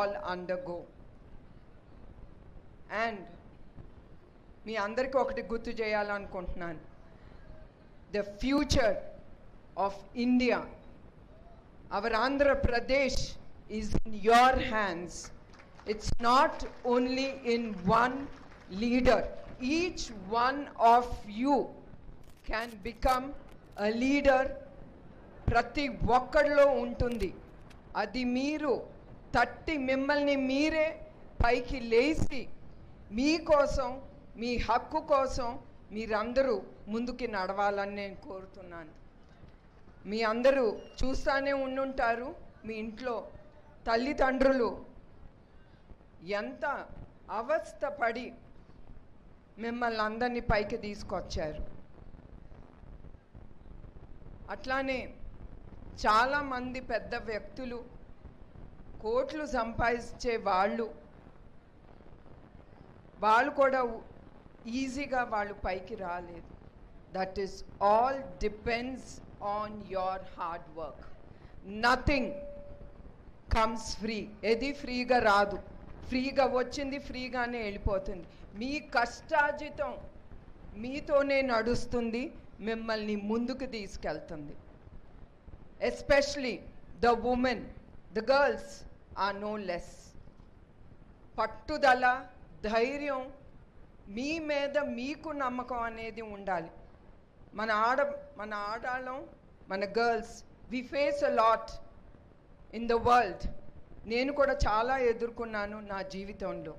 all undergo. And మీ అందరికీ ఒకటి గుర్తు చేయాలనుకుంటున్నాను. The future of India our Andhra Pradesh is in your hands it's not only in one leader each one of you can become a leader ప్రతి ఒక్కడిలో ఉంటుంది. అది మీరు తట్టి మిమ్మల్ని మీరే పైకి లేచి మీకోసం మీ హక్కు కోసం మీరందరూ ముందుకి నడవాలని నేను కోరుతున్నాను. మీ అందరూ చూస్తానే ఉండుంటారు మీ ఇంట్లో తల్లిదండ్రులు. ఎంత అవస్థపడి మిమ్మల్ని అందరినీ పైకి తీసుకొచ్చారు. అట్లానే చాలామంది పెద్ద వ్యక్తులు కోట్లు సంపాదించే వాళ్ళు వాళ్ళు కూడా ఈజీగా వాళ్ళు పైకి రాలేదు. That is all depends on your hard work nothing comes free ఏది ఫ్రీగా రాదు. ఫ్రీగా వచ్చింది ఫ్రీగానే వెళ్ళిపోతుంది. మీ కష్టార్జితం మీతోనే నడుస్తుంది మిమ్మల్ని ముందుకు తీసుకెళ్తుంది. Especially the women the girls are no less. పట్టుదల ధైర్యం మీ మీద మీకు నమ్మకం అనేది ఉండాలి. మన ఆడ మన ఆడాళ్ళం మన girls we face a lot in the world నేను కూడా చాలా ఎదుర్కొన్నాను నా జీవితంలో.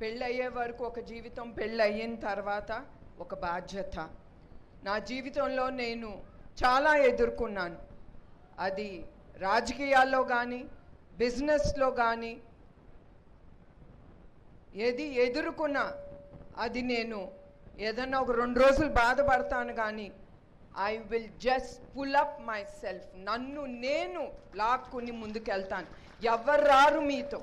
పెళ్ళయ్యే వరకు ఒక జీవితం పెళ్ళయిన తర్వాత ఒక బాధ్యత. నా జీవితంలో నేను చాలా ఎదుర్కొన్నాను. అది రాజకీయాల్లో కానీ బిజినెస్లో కానీ ఏది ఎదుర్కొన్నా అది నేను ఏదన్నా ఒక రెండు రోజులు బాధపడతాను కానీ I will just pull up myself నన్ను నేను లాక్కుని ముందుకెళ్తాను. ఎవరు రారు మీతో?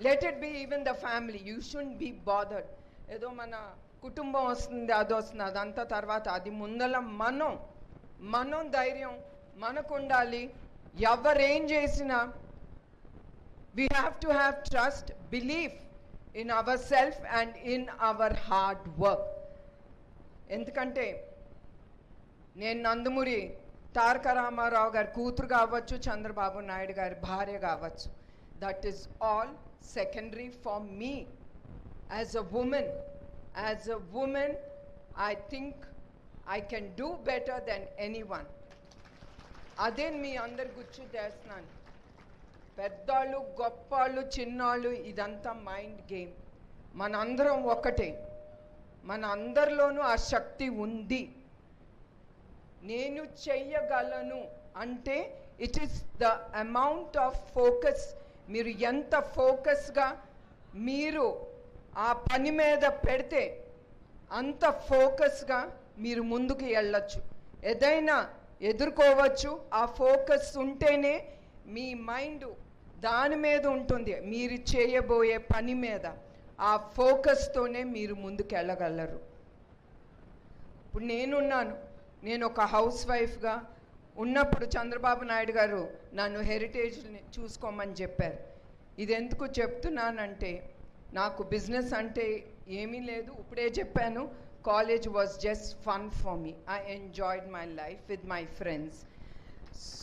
Let it be even the family you should be bothered ఏదో మన కుటుంబం వస్తుంది అది వస్తుంది అదంతా తర్వాత అది ముందల మనం మనం ధైర్యం మనకు ఉండాలి ఎవరేం చేసినా we have to have trust, belief in ourselves and in our hard work. ఎందుకంటే నేను నందమూరి తారక రామారావు గారి కూతురు కావచ్చు చంద్రబాబు నాయుడు గారి భార్య కావచ్చు. That is all secondary for me as a woman as a woman I think I can do better than anyone అదే మీ అందరి గుర్తు చేస్తున్నాను. పెద్దవాళ్ళు గొప్పవాళ్ళు చిన్నవాళ్ళు ఇదంతా మైండ్ గేమ్. మనందరం ఒకటే. మన అందరిలోనూ ఆ శక్తి ఉంది. నేను చెయ్యగలను అంటే it is the amount of focus మీరు ఎంత ఫోకస్గా మీరు ఆ పని మీద పెడితే అంత ఫోకస్గా మీరు ముందుకు వెళ్ళొచ్చు. ఏదైనా ఎదుర్కోవచ్చు. ఆ ఫోకస్ ఉంటేనే మీ మైండ్ దాని మీద ఉంటుంది. మీరు చేయబోయే పని మీద ఆ ఫోకస్తోనే మీరు ముందుకు వెళ్ళగలరు ఇప్పుడు నేనున్నాను. నేను ఒక హౌస్ వైఫ్గా ఉన్నప్పుడు చంద్రబాబు నాయుడు గారు నన్ను హెరిటేజ్ని చూసుకోమని చెప్పారు. ఇది ఎందుకు చెప్తున్నానంటే నాకు బిజినెస్ అంటే ఏమీ లేదు. ఇప్పుడే చెప్పాను college was just fun for me I enjoyed my life with my friends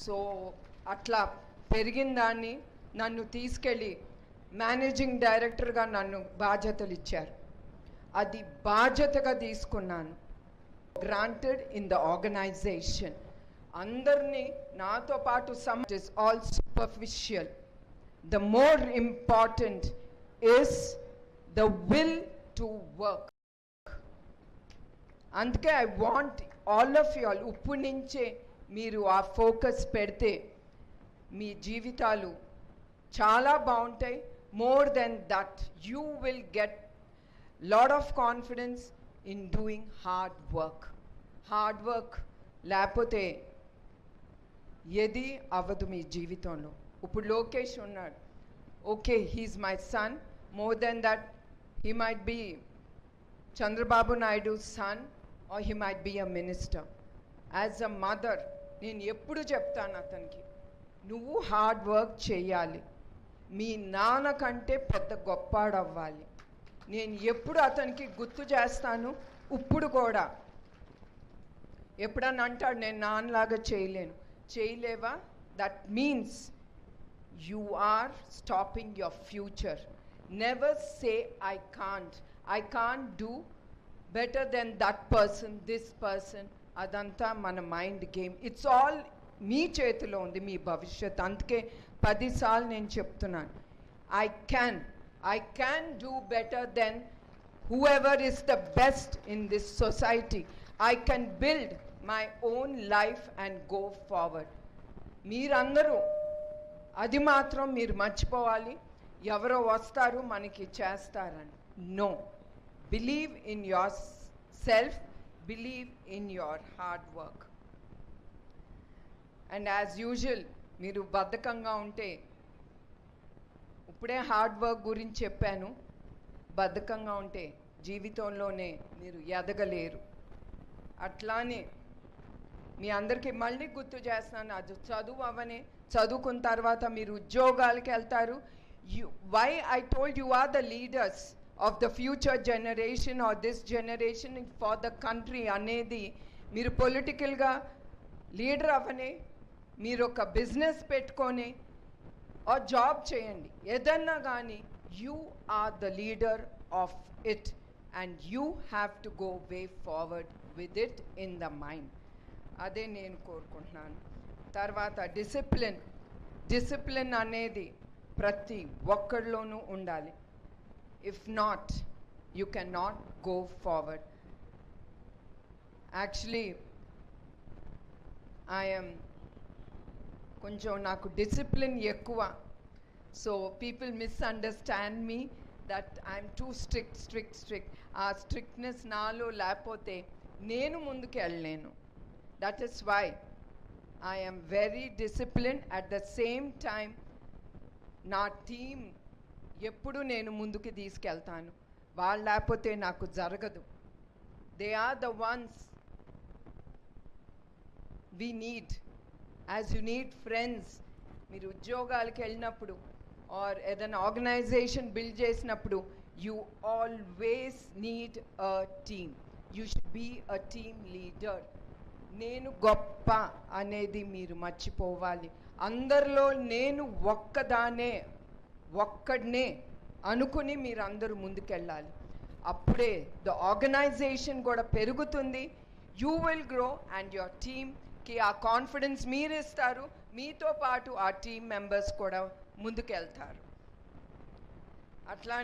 so అట్లా పెరిగిన దాన్ని నన్ను తీసుకెళ్ళి మేనేజింగ్ డైరెక్టర్గా నన్ను బాధ్యతలు ఇచ్చారు అది బాధ్యతగా తీసుకున్నాను. గ్రాంటెడ్ ఇన్ ద ఆర్గనైజేషన్ అందరినీ నాతో పాటు some is all superficial the more important is the will to work అందుకే I want all of you all ఉప్పు నుంచే మీరు ఆ ఫోకస్ పెడితే మీ జీవితాలు చాలా బాగుంటాయి more than that you will get lot of confidence in doing hard work hard work లేకపోతే ఏది అవ్వదు మీ జీవితంలో ఇప్పుడు లోకేష్ ఉన్నాడు okay he's my son more than that he might be Chandrababu Naidu son or he might be a minister as a mother నేను ఎప్పుడు చెప్తాను అతనికి నువ్వు హార్డ్ వర్క్ చేయాలి మీ నాన్న కంటే పెద్ద గొప్పాడవ్వాలి. నేను ఎప్పుడు అతనికి గుర్తు చేస్తాను? ఇప్పుడు కూడా. ఎప్పుడన్నా అంటాడు నేను నాన్నలాగా చేయలేను. చేయలేవా? That means you are stopping your future never say I can't I can't do better than that person this person అదంతా మన మైండ్ గేమ్ ఇట్స్ ఆల్ మీ చేతిలో ఉంది మీ భవిష్యత్ అందుకే పదిసార్లు నేను చెప్తున్నాను. I can I can do better than whoever is the best in this society I can build my own life and go forward మీరందరూ అది మాత్రం మీరు మర్చిపోవాలి. ఎవరో వస్తారు మనకి చేస్తారని. No believe in yourself believe in your hard work and as usual మీరు బద్ధకంగా ఉంటే ఇప్పుడే హార్డ్ వర్క్ గురించి చెప్పాను. బద్ధకంగా ఉంటే జీవితంలోనే మీరు ఎదగలేరు. అట్లానే మీ అందరికీ మళ్ళీ గుర్తు చేస్తున్నాను అది చదువు అవనే. చదువుకున్న తర్వాత మీరు ఉద్యోగాలకి వెళ్తారు. You why I told you are the leaders of the future generation or this generation for the country అనేది మీరు పొలిటికల్గా లీడర్ అవనే. మీరు ఒక బిజినెస్ పెట్టుకొని ఆ జాబ్ చేయండి. ఏదన్నా కానీ you are the leader of it and you have to go way forward with it in the mind అదే నేను కోరుకుంటున్నాను. తర్వాత డిసిప్లిన్ డిసిప్లిన్ అనేది ప్రతి ఒక్కరిలోనూ ఉండాలి. If not you can not go forward actually I'm కొంచెం నాకు డిసిప్లిన్ ఎక్కువ. So people misunderstand me that I'm too strict strict strict ఆ స్ట్రిక్ట్నెస్ నాలో లేకపోతే నేను ముందుకు వెళ్ళలేను. That is why I'm very discipline at the same time నా టీం ఎప్పుడు నేను ముందుకు తీసుకెళ్తాను. వాళ్ళు లేకపోతే నాకు జరగదు. They are the ones we need as you need friends మీరు ఉద్యోగాలకు వెళ్ళినప్పుడు ఆర్ ఏదైనా ఆర్గనైజేషన్ బిల్డ్ చేసినప్పుడు you always need a team you should be a team leader నేను గొప్ప అనేది మీరు మర్చిపోవాలి. అందరిలో నేను ఒక్కదానే ఒక్కడనే అనుకుని మీరు అందరూ ముందుకెళ్ళాలి. అప్పుడే ద ఆర్గనైజేషన్ కూడా పెరుగుతుంది. You will grow and your team కి ఆ కాన్ఫిడెన్స్ మీరు ఇస్తారు మీతో పాటు ఆ టీమ్ మెంబర్స్ కూడా ముందుకెళ్తారు. అట్లా